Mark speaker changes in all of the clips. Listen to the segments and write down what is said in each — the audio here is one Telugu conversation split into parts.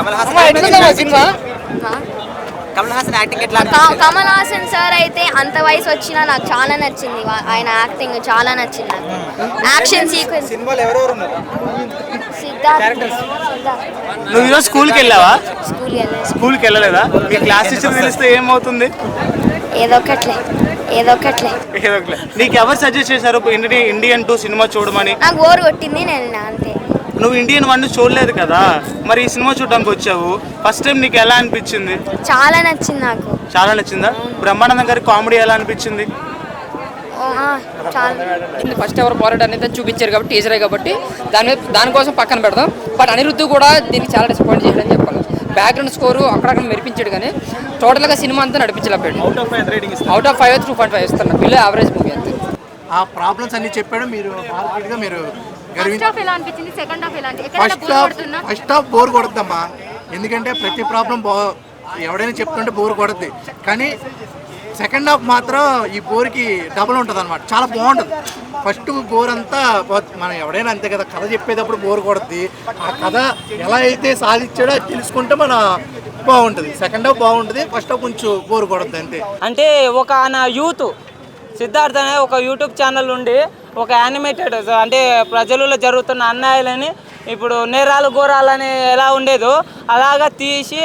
Speaker 1: కమల్ హాసన్
Speaker 2: సినిమా?
Speaker 1: కమల్ యాక్టింగ్ ఎట్లా
Speaker 3: కమల్ హాసన్ సార్ అయితే అంత వయసు వచ్చినా నాకు చాలా నచ్చింది. ఆయన యాక్టింగ్ చాలా నచ్చింది నాకు. యాక్షన్ సీక్వెన్స్
Speaker 4: సినిమాలో ఎవరెవరు ఉన్నారు?
Speaker 2: నువ్వు ఈరోజు స్కూల్కి వెళ్ళావా?
Speaker 3: స్కూల్కి
Speaker 2: వెళ్ళలేదా. మీ క్లాస్ టీచర్ తెలిస్తే ఏమవుతుంది?
Speaker 3: ఏదో ఒకట్లే. ఏదో ఒకట్లే.
Speaker 2: ఏదో. నీకు ఎవరు సజెస్ట్ చేశారు? ఇండియన్ ఇండియన్ టూ సినిమా చూడమని?
Speaker 3: నాకు బోర్ కొట్టింది నేను అంతే.
Speaker 2: నువ్వు ఇండియన్ వన్ చూడలేదు కదా? మరి ఈ సినిమా చూడడానికి వచ్చావు. ఫస్ట్ టైం నీకు ఎలా అనిపించింది?
Speaker 3: చాలా నచ్చింది నాకు.
Speaker 2: చాలా నచ్చిందా? బ్రహ్మానందం గారి కామెడీ ఎలా అనిపించింది?
Speaker 3: ఓ, ఆ, చాలా
Speaker 5: ఫస్ట్ ఎవరు పోరాటం అనేది చూపించారు కాబట్టి టీచరే కాబట్టి. దాని మీద దానికోసం పక్కన పెడదాం. బట్ అనిరుద్ధు కూడా దీనికి చాలా డిసప్పాయింట్ చేశాడని చెప్పాలి. బ్యాక్గ్రౌండ్ స్కోరు అక్కడక్కడ మెరిపించాడు కానీ టోటల్గా సినిమా అంతా నడిపించలేపాడు
Speaker 2: out of five rating
Speaker 5: out of five two point five ఇస్తాను బిలో యావరేజ్ మూవీ అంతే.
Speaker 6: ఆ ప్రాబ్లమ్స్ అన్ని చెప్పాడు. మీరు మార్కెట్గా మీరు
Speaker 7: ఫస్ట్ హాఫ్ ఎలా అనిపించింది? సెకండ్ హాఫ్ ఎలా అనిపించింది? ఎక్కడైనా
Speaker 6: ఫస్ట్
Speaker 7: బోర్
Speaker 6: హాఫ్
Speaker 7: కొడుతున్నా
Speaker 6: ఫస్ట్ హాఫ్ బోర్ కొడుద్దమ్మా ఎందుకంటే ప్రతి ప్రాబ్లం బో ఎవడైనా చెప్తుంటే బోర్ కొడుద్ది. కానీ సెకండ్ హాఫ్ మాత్రం ఈ బోర్కి డబుల్ ఉంటుంది అనమాట చాలా బాగుంటుంది. ఫస్ట్ బోర్ అంతా మనం ఎవడైనా అంతే కదా కథ చెప్పేటప్పుడు బోర్ కొడుద్ది. ఆ కథ ఎలా అయితే సాధించాడో అది తెలుసుకుంటే మన బాగుంటుంది. సెకండ్ హాఫ్ బాగుంటుంది ఫస్ట్ హాఫ్ కొంచెం బోర్ కొడుద్ది అంతే.
Speaker 8: అంటే ఒక నా యూత్ సిద్ధార్థ్ అనే ఒక యూట్యూబ్ ఛానల్ ఉండి ఒక యానిమేటెడ్ అంటే ప్రజలలో జరుగుతున్న అన్యాయాలని ఇప్పుడు నేరాలు ఘోరాలని ఎలా ఉండేదో అలాగా తీసి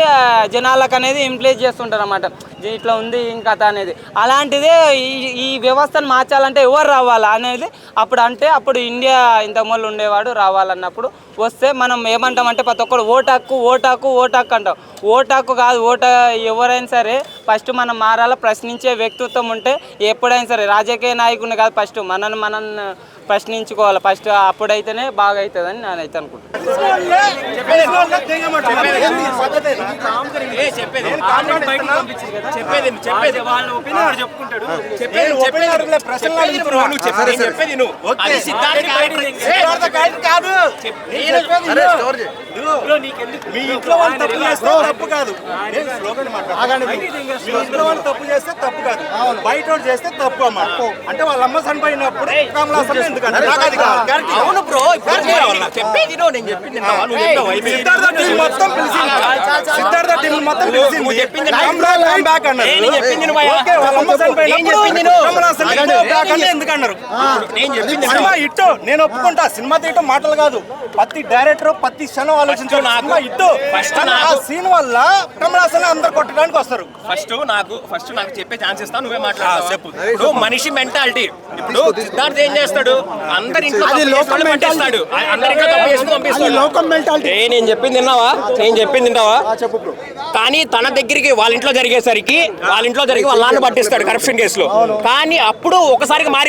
Speaker 8: జనాలకు అనేది ఇంప్లేస్ చేస్తుంటారు అనమాట ఇట్లా ఉంది ఇంకా అనేది. అలాంటిదే ఈ ఈ వ్యవస్థను మార్చాలంటే ఎవరు రావాలా అనేది అప్పుడు అంటే అప్పుడు ఇండియా ఇంతకుముందు ఉండేవాడు రావాలన్నప్పుడు వస్తే మనం ఏమంటామంటే ప్రతి ఒక్కరు ఓటాకు ఓటాకు ఓటాకు అంటాం. ఓటాకు కాదు ఓట ఎవరైనా సరే ఫస్ట్ మనం మారాల ప్రశ్నించే వ్యక్తిత్వం ఉంటే ఎప్పుడైనా సరే రాజకీయ నాయకుడిని కాదు ఫస్ట్ మనల్ని మనం ప్రశ్నించుకోవాలి ఫస్ట్ అప్పుడైతేనే బాగా అవుతుందని నేనైతే అనుకుంటున్నాను
Speaker 4: మీ ఇంట్లో వాళ్ళు తప్పు చేస్తే తప్పు కాదు. నేను. మీ ఇంట్లో వాళ్ళు తప్పు చేస్తే తప్పు కాదు. బయట చేస్తే తప్పు అమ్మా. అంటే వాళ్ళ అమ్మ చనిపోయినప్పుడు ఎందుకంటే అవును బ్రో చెప్పేది నేను చెప్పింది సిద్ధార్థ టీం మొత్తం పిలిచింది. సిద్ధార్థ టీం మొత్తం పిలిచింది. చెప్పింది బ్యాక్ అన్నారు ఓకే, వాళ్ళ అమ్మ చనిపోయినప్పుడు కమల్ హాసన్ బ్యాక్ అంటే ఎందుకన్నారు? సినిమా ఇట్టు నేను ఒప్పుకుంటా. సినిమా తీయటం మాటలు కాదు. ప్రతి డైరెక్టర్ ప్రతి క్షణం ఆ సీన్ వల్ల కమల్ హాసన్ అందరు కొట్టడానికి వస్తారు.
Speaker 9: ఫస్ట్ నాకు ఫస్ట్ నాకు చెప్పే ఛాన్స్ ఇస్తాను నువ్వే మాట్లాడు చెప్పు. ఇప్పుడు మనిషి మెంటాలిటీ. ఇప్పుడు సిద్ధార్థ్ ఏం చేస్తాడు? అందరి ఇంట్లో తప్పు చేసిన వాళ్ళని పట్టేస్తాడు. అందరి ఇంట్లో తప్పు చేసి పంపిస్తాడు. ఏ నేను చెప్పింది విన్నావా? నేను చెప్పింది విన్నావా? కానీ తన దగ్గరికి వాళ్ళ ఇంట్లో జరిగేసరికి వాళ్ళ ఇంట్లో జరిగి వాళ్ళ నాన్న పట్టిస్తాడు కరప్షన్ కేసులో కానీ అప్పుడు ఒకసారికి మారి